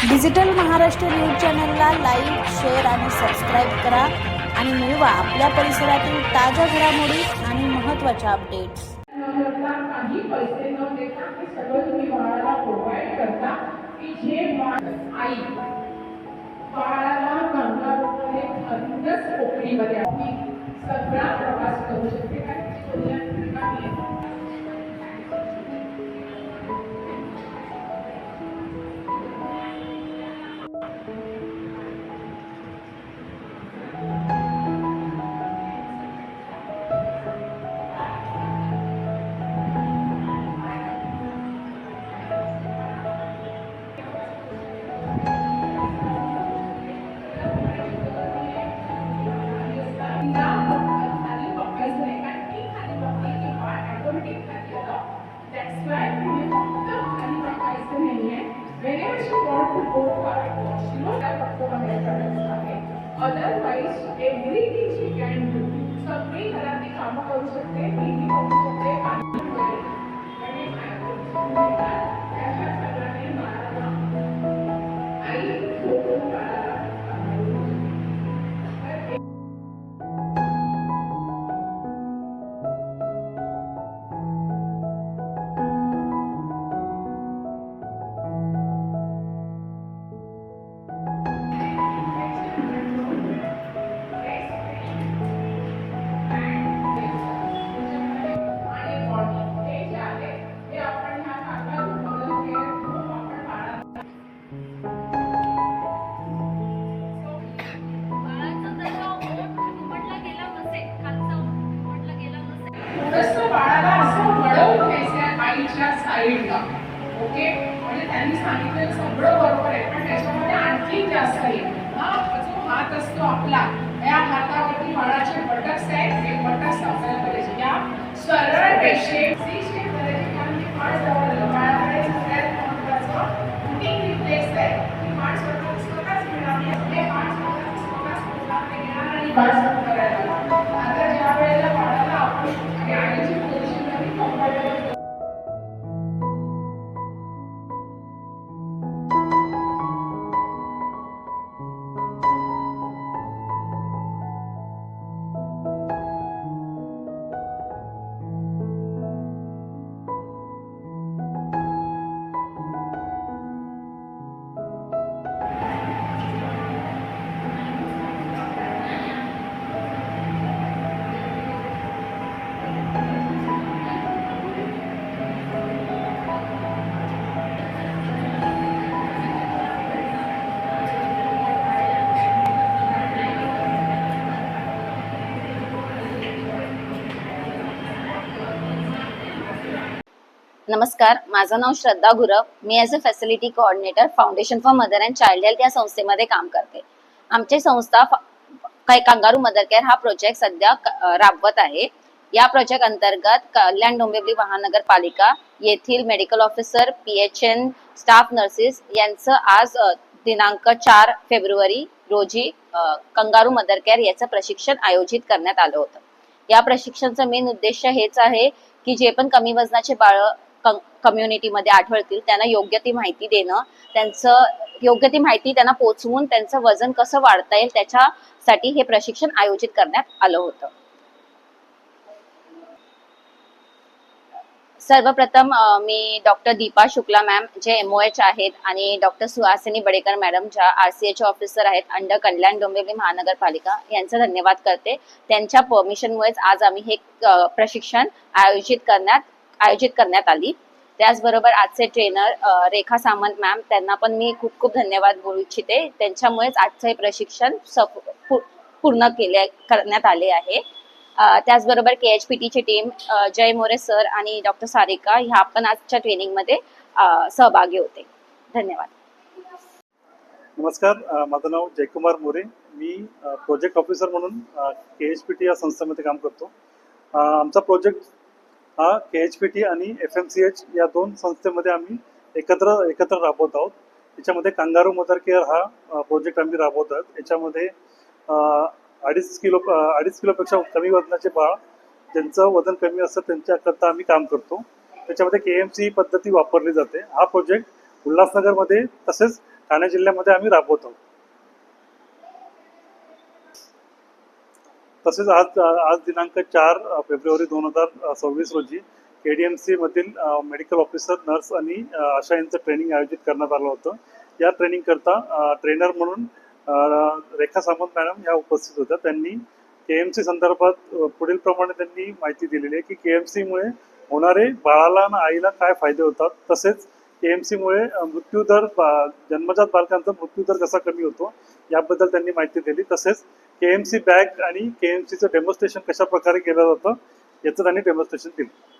Digital Maharashtra news चॅनलला like share आणि subscribe करा आणि मिळवा आपल्या परिसरातील ताज्या घडामोडी आणि महत्त्वाच्या अपडेट्स काही पैसे न देता हे सगळं तुम्ही बाळाला प्रोव्हाइड करता की जे आई बाळाला गंगा गंगारूपमध्ये खरंच कोकणीमध्ये सगळा Otherwise, everything she can do. सगळी घरातली कामं करू शकते, टीव्ही बघू शकते, पाणी वगैरे. आणि आईच्या ओके म्हणजे त्यांनी सांगितलेलं सगळं बरोबर आहे. पण त्याच्यामध्ये आणखी जास्त आहे. हा जो हात असतो आपला या हातावरती बाळाचे बटक्स आहेत. ते बटक्स आपल्याला करायचे. या सरळ रेषे सी शेप करायची कारण जवळ बाळाकडे सगळ्यात कुठे आहे. स्वतःच मिळाली. स्वतःच आणि बाळ नमस्कार माझं नाव श्रद्धा गुरव. मी as a facility coordinator foundation for mother and child health या संस्थेमध्ये काम करते. आमची संस्था काही कांगारू मदर केअर हा प्रोजेक्ट सध्या राबवत आहे. या प्रोजेक्ट अंतर्गत कल्याण डोंबिवली महानगरपालिका येथील medical officer P H N staff nurses यांचं आज दिनांक चार फेब्रुवारी रोजी कंगारू मदर केअर याचं प्रशिक्षण आयोजित करण्यात आलं होतं. या प्रशिक्षणाचा मेन उद्देश हेच आहे की जे पण कमी वजनाचे बाळ कम्युनिटीमध्ये आढळतील त्यांना योग्य ती माहिती देणं त्यांचं योग्य ती माहिती त्यांना पोचवून त्यांचं वजन कसं वाढता येईल त्याच्यासाठी हे प्रशिक्षण आयोजित करण्यात आलं होतं. सर्वप्रथम मी डॉक्टर दीपा शुक्ला मॅम जे एमओ एच आहेत आणि डॉक्टर सुहासिनी बडेकर मॅडम ज्या आर सी एच ऑफिसर आहेत अंडर कल्याण डोंबिवली महानगरपालिका यांचा धन्यवाद करते. त्यांच्या परमिशनमुळेच आज आम्ही हे प्रशिक्षण आयोजित करण्यात आयोजित करण्यात आली. त्याचबरोबर आजचे ट्रेनर रेखा सामंत मॅम त्यांना पण मी खूप खूप धन्यवाद बोलू इच्छिते. त्यांच्यामुळेच आजचं हे प्रशिक्षण सफ पूर्ण केले करण्यात आले आहे. त्याचबरोबर के एच पी टीची टीम जय मोरे सर आणि डॉक्टर सारिका ह्या पण आजच्या ट्रेनिंगमध्ये सहभागी होते. धन्यवाद. नमस्कार माझं नाव जयकुमार मोरे. मी प्रोजेक्ट ऑफिसर म्हणून के एच पी टी या संस्थेमध्ये काम करतो. आमचा प्रोजेक्ट हा के एच पी टी आणि एफ एम सी एच या दोन संस्थेमध्ये आम्ही एकत्र एकत्र राबवत आहोत. याच्यामध्ये कांगारू मदर केअर हा प्रोजेक्ट आम्ही राबवत आहोत. याच्यामध्ये अडीच किलो अडीच किलोपेक्षा कमी वजनाचे बाळ ज्यांचं वजन कमी असतं त्यांच्याकरता आम्ही काम करतो. त्याच्यामध्ये के एम सी पद्धती वापरली जाते. हा प्रोजेक्ट उल्हासनगरमध्ये तसेच ठाणे जिल्ह्यामध्ये आम्ही राबवत आहोत. तसेच आज आज दिनांक चार फेब्रुवारी दोन हजार सव्वीस रोजी केडीएमसी मधील मेडिकल ऑफिसर नर्स आणि आशा यांचं ट्रेनिंग आयोजित करण्यात आलं होतं. या ट्रेनिंग करता ट्रेनर म्हणून रेखा सामंत मॅडम या उपस्थित होत्या. त्यांनी के एम सी संदर्भात पुढील प्रमाणे त्यांनी माहिती दिलेली आहे की के एम सीमुळे होणारे बाळाला आणि आईला काय फायदे होतात तसेच एएमसीमुळे मृत्यूदर जन्मजात बालकांचा मृत्यूदर कसा कमी होतो याबद्दल त्यांनी माहिती दिली. तसेच के एम सी बॅग आणि के एम सीचं डेमॉन्स्ट्रेशन कशा प्रकारे केलं जातं याचं त्यांनी डेमॉन्स्ट्रेशन दिलं